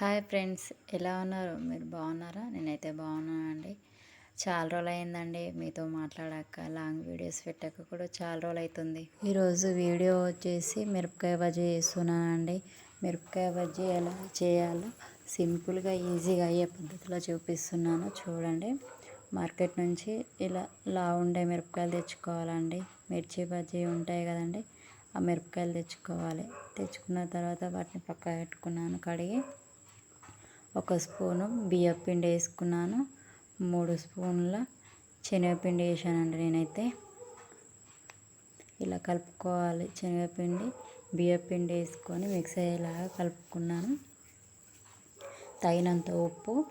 Hi friends ఎలా ఉన్నారు? మీరు బాగున్నారా? నేనైతే బాగున్నానండి. చాలా రోజులు అయిందండి మీతో మాట్లాడాక లాంగ్ వీడియోస్ పెట్టాక కూడా చాలా రోజులు అవుతుంది ఈరోజు వీడియో వచ్చేసి మిరపకాయ బజ్జీ చేస్తున్నానండి. మిరపకాయ బజ్జీ ఎలా చేయాలో సింపుల్గా ఈజీగా అయ్యే పద్ధతిలో చూపిస్తున్నాను చూడండి. మార్కెట్ నుంచి ఇలా లా ఉండే మిరపకాయలు తెచ్చుకోవాలండి. మిర్చి బజ్జీ ఉంటాయి కదండి ఆ మిరపకాయలు తెచ్చుకోవాలి. తెచ్చుకున్న తర్వాత వాటిని పక్క పెట్టుకున్నాను కడిగి ఒక స్పూను బియ్యపిండి వేసుకున్నాను మూడు స్పూన్ల శనగపిండి వేసానండి నేనైతే. ఇలా కలుపుకోవాలి శనగపిండి బియ్యపిండి వేసుకొని మిక్స్ అయ్యేలాగా కలుపుకున్నాను. తగినంత ఉప్పు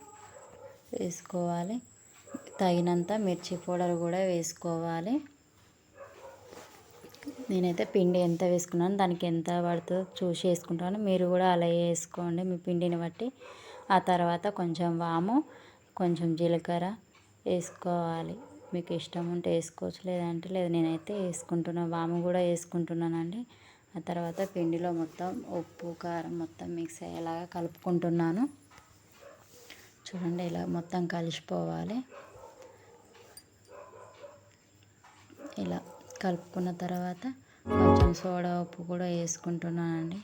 వేసుకోవాలి తగినంత మిర్చి పౌడర్ కూడా వేసుకోవాలి. నేనైతే పిండి ఎంత వేసుకున్నాను దానికి ఎంత పడుతుందో చూసి వేసుకుంటాను. మీరు కూడా అలా వేసుకోండి మీ పిండిని బట్టి. ఆ తర్వాత కొంచెం వాము కొంచెం జీలకర్ర వేసుకోవాలి. మీకు ఇష్టం ఉంటే వేసుకోవచ్చు లేదంటే లేదు. నేనైతే వేసుకుంటున్నాను వాము కూడా వేసుకుంటున్నానండి. ఆ తర్వాత పిండిలో మొత్తం ఉప్పు కారం మొత్తం మిక్స్ అయ్యేలాగా కలుపుకుంటున్నాను. చూడండి ఇలా మొత్తం కలిసిపోవాలి. ఇలా కలుపుకున్న తర్వాత కొంచెం సోడా ఉప్పు కూడా వేసుకుంటున్నానండి.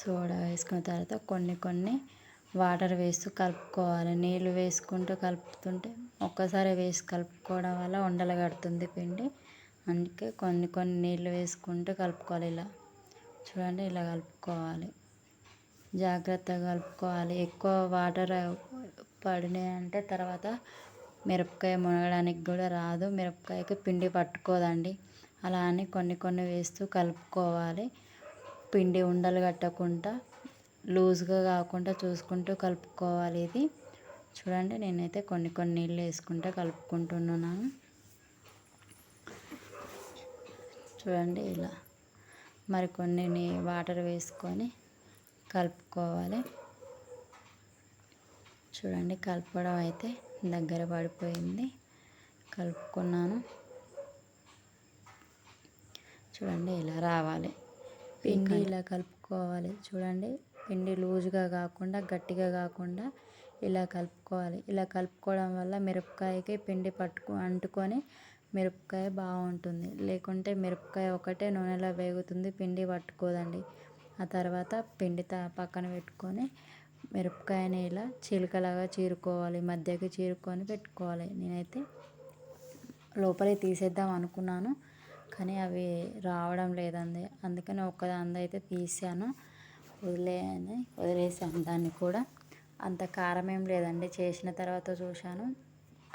సోడా వేసుకున్న తర్వాత కొన్ని కొన్ని వాటర్ వేస్తూ కలుపుకోవాలి. నీళ్ళు వేసుకుంటూ కలుపుతుంటే ఒక్కసారి వేసి కలుపుకోవడం వల్ల ఉండలు కడుతుంది పిండి. అందుకే కొన్ని కొన్ని నీళ్ళు వేసుకుంటూ కలుపుకోవాలి. ఇలా చూడండి ఇలా కలుపుకోవాలి. జాగ్రత్తగా కలుపుకోవాలి. ఎక్కువ వాటర్ పడినాయి అంటే తర్వాత మిరపకాయ మునగడానికి కూడా రాదు. మిరపకాయకి పిండి పట్టుకోదండి. అలా అని కొన్ని కొన్ని వేస్తూ కలుపుకోవాలి. పిండి ఉండలు కట్టకుండా లూజ్గా కాకుండా చూసుకుంటూ కలుపుకోవాలి ఇది. చూడండి నేనైతే కొన్ని కొన్ని నీళ్ళు వేసుకుంటూ కలుపుకుంటున్నాను. చూడండి ఇలా మరికొన్ని వాటర్ వేసుకొని కలుపుకోవాలి. చూడండి కలపడం అయితే దగ్గర పడిపోయింది. కలుపుకున్నాను. చూడండి ఇలా రావాలి. పిండి ఇలా కలుపుకోవాలి. చూడండి పిండి లూజ్గా కాకుండా గట్టిగా కాకుండా ఇలా కలుపుకోవాలి. ఇలా కలుపుకోవడం వల్ల మిరపకాయకి పిండి పట్టుకు అంటుకొని మిరపకాయ బాగుంటుంది. లేకుంటే మిరపకాయ ఒకటే నూనెలో వేగుతుంది పిండి పట్టుకోదండి. ఆ తర్వాత పిండి పక్కన పెట్టుకొని మిరపకాయని ఇలా చిలుకలాగా చీరుకోవాలి. మధ్యకి చీరుకొని పెట్టుకోవాలి. నేనైతే లోపలే తీసేద్దాం అనుకున్నాను. కానీ అవి రావడం లేదండి. అందుకని ఒక్కదాన్ని అయితే తీసాను వదిలేయని వదిలేసాను. దాన్ని కూడా అంత కారం ఏం లేదండి. చేసిన తర్వాత చూశాను.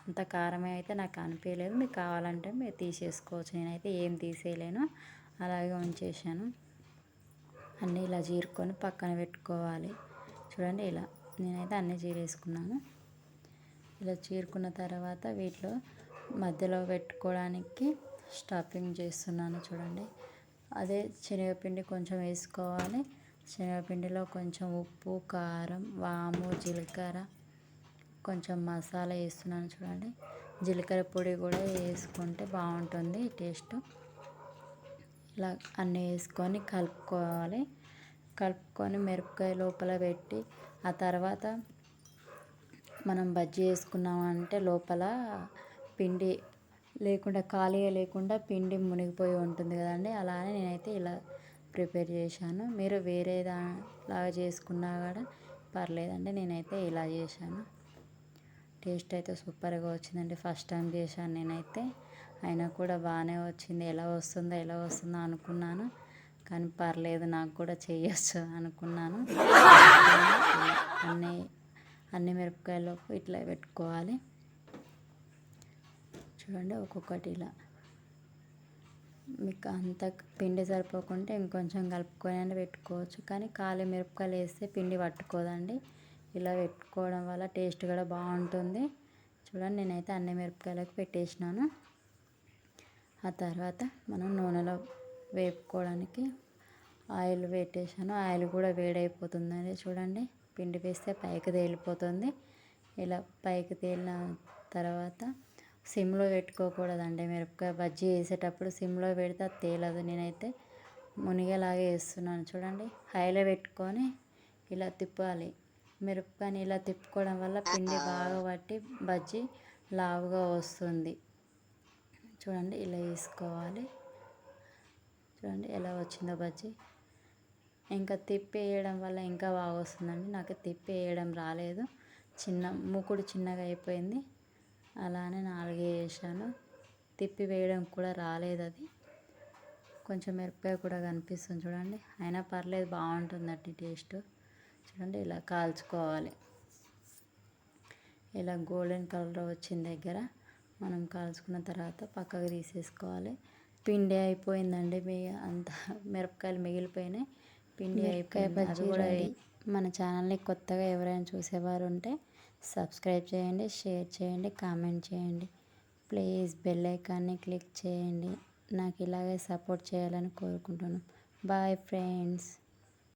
అంత కారమే అయితే నాకు అనిపించలేదు మీకు కావాలంటే మీరు తీసేసుకోవచ్చు. నేనైతే ఏం తీసేయలేను. అలాగే ఉంచేసాను అన్నీ ఇలా చీరుకొని పక్కన పెట్టుకోవాలి. చూడండి ఇలా. నేనైతే అన్నీ చీరేసుకున్నాను ఇలా చీరుకున్న తర్వాత వీటిలో మధ్యలో పెట్టుకోవడానికి స్టఫింగ్ చేస్తున్నాను చూడండి. అదే శనగపిండి కొంచెం వేసుకోవాలి. శనగపిండిలో కొంచెం ఉప్పు కారం వాము జీలకర్ర కొంచెం మసాలా వేస్తున్నాను చూడండి. జీలకర్ర పొడి కూడా వేసుకుంటే బాగుంటుంది టేస్ట్. ఇలా అన్నీ వేసుకొని కలుపుకోవాలి. కలుపుకొని మిరపకాయ లోపల పెట్టి ఆ తర్వాత మనం బజ్జీ వేసుకున్నామంటే లోపల పిండి లేకుండా ఖాళీగా లేకుండా పిండి మునిగిపోయి ఉంటుంది కదండి. అలానే నేనైతే ఇలా ప్రిపేర్ చేశాను. మీరు వేరే లాగా చేసుకున్నా కూడా పర్లేదండి నేనైతే ఇలా చేశాను. టేస్ట్ అయితే సూపర్గా వచ్చిందండి. ఫస్ట్ టైం చేశాను నేనైతే. అయినా కూడా బాగానే వచ్చింది. ఎలా వస్తుందో ఎలా వస్తుందో అనుకున్నాను. కానీ పర్లేదు నాకు కూడా చేయొచ్చు అనుకున్నాను. అన్ని అన్ని మిరపకాయలు ఇట్లా పెట్టుకోవాలి. చూడండి ఒక్కొక్కటి ఇలా మీకు అంత పిండి సరిపోకుంటే ఇంకొంచెం కలుపుకొని పెట్టుకోవచ్చు. కానీ కాలి మిరపకాయలు వేస్తే పిండి పట్టుకోదండి. ఇలా పెట్టుకోవడం వల్ల టేస్ట్ కూడా బాగుంటుంది. చూడండి నేనైతే అన్ని మిరపకాయలకు పెట్టేసినాను. ఆ తర్వాత మనం నూనెలో వేపుకోవడానికి ఆయిల్ పెట్టేసాను ఆయిల్ కూడా వేడైపోతుందండి. చూడండి పిండి వేస్తే పైకి తేలిపోతుంది. ఇలా పైకి తేలిన తర్వాత సిమ్లో పెట్టుకోకూడదండి. మిరపకాయ బజ్జీ వేసేటప్పుడు సిమ్లో పెడితే అది తేలదు. నేనైతే మునిగేలాగా వేస్తున్నాను చూడండి హైలో పెట్టుకొని ఇలా తిప్పాలి. మిరపకాయని ఇలా తిప్పుకోవడం వల్ల పిండి బాగా పట్టి బజ్జీ లావుగా వస్తుంది. చూడండి ఇలా వేసుకోవాలి. చూడండి ఎలా వచ్చిందో బజ్జీ. ఇంకా తిప్పి వేయడం వల్ల ఇంకా బాగా వస్తుందండి. నాకు తిప్పి వేయడం రాలేదు. చిన్న మూకుడు చిన్నగా అయిపోయింది. అలానే నాలుగే వేసాను తిప్పి వేయడం కూడా రాలేదు అది. కొంచెం మిరపకాయ కూడా కనిపిస్తుంది చూడండి. అయినా పర్లేదు బాగుంటుందండి టేస్ట్. చూడండి ఇలా కాల్చుకోవాలి. ఇలా గోల్డెన్ కలర్ వచ్చిన దగ్గర మనం కాల్చుకున్న తర్వాత పక్కకు తీసేసుకోవాలి. పిండి అయిపోయిందండి మీ అంత మిరపకాయలు మిగిలిపోయినాయి. పిండి అయిపోయింది. అది కూడా మన ఛానల్ని కొత్తగా ఎవరైనా చూసేవారు ఉంటే సబ్స్క్రైబ్ చేయండి షేర్ చేయండి కామెంట్ చేయండి. ప్లీజ్ బెల్ ఐకాన్ని క్లిక్ చేయండి. నాకు ఇలాగే సపోర్ట్ చేయాలని కోరుకుంటున్నాను. Bye friends.